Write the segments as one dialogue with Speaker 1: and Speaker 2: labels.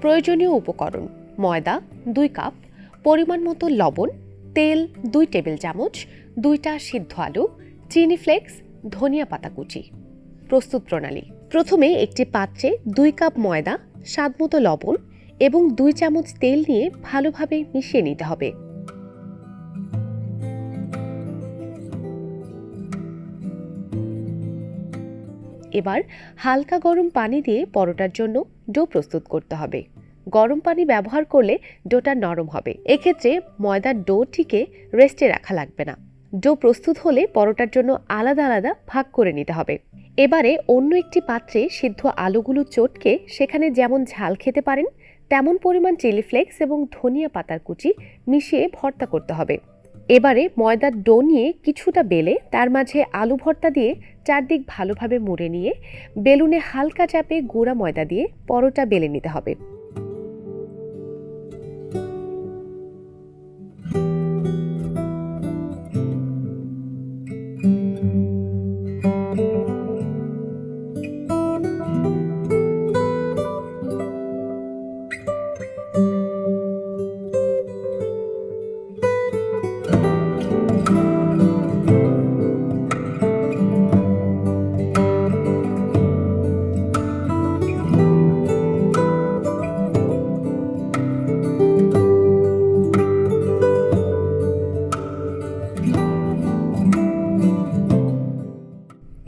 Speaker 1: প্রয়োজনীয় উপকরণ, ময়দা, দুই কাপ, পরিমাণ মতো লবণ, তেল, দুই টেবিল চামচ, দুইটা সিদ্ধ আলু, চিনি ফ্লেক্স, ধনিয়া পাতা কুচি। প্রস্তুত প্রণালী। প্রথমে একটি পাত্রে দুই কাপ ময়দা স্বাদমতো লবণ এবং দুই চামচ তেল নিয়ে ভালোভাবে মিশিয়ে নিতে হবে। এবার হালকা গরম পানি দিয়ে পরোটার জন্য ডো প্রস্তুত করতে হবে। গরম পানি ব্যবহার করলে ডোটা নরম হবে। এক্ষেত্রে ময়দার ডোটিকে রেস্টে রাখা লাগবে না। ডো প্রস্তুত হলে পরোটার জন্য আলাদা আলাদা ভাগ করে নিতে হবে। এবারে অন্য একটি পাত্রে সিদ্ধ আলুগুলো চটকে সেখানে যেমন ঝাল খেতে পারেন, তেমন পরিমাণ চিলি ফ্লেক্স এবং ধনিয়া পাতার কুচি মিশিয়ে ভর্তা করতে হবে। এবারে ময়দার ডো নিয়ে কিছুটা বেলে তার মাঝে আলু ভর্তা দিয়ে চারদিক ভালোভাবে মুড়ে নিয়ে, বেলুনে হালকা চাপে গুঁড়া ময়দা দিয়ে পরোটা বেলে নিতে হবে।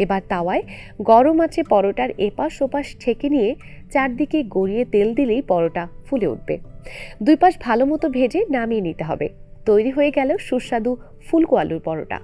Speaker 1: এবার তাওয়ায় গরম আছে পরোটার এপাশ ওপাশ ঠেকে নিয়ে চারদিকে গড়িয়ে তেল দিলেই পরোটা ফুলে উঠবে। দুই পাশ ভালো মতো ভেজে নামিয়ে নিতে হবে। তৈরি হয়ে গেল সুস্বাদু ফুলকো আলুর পরোটা।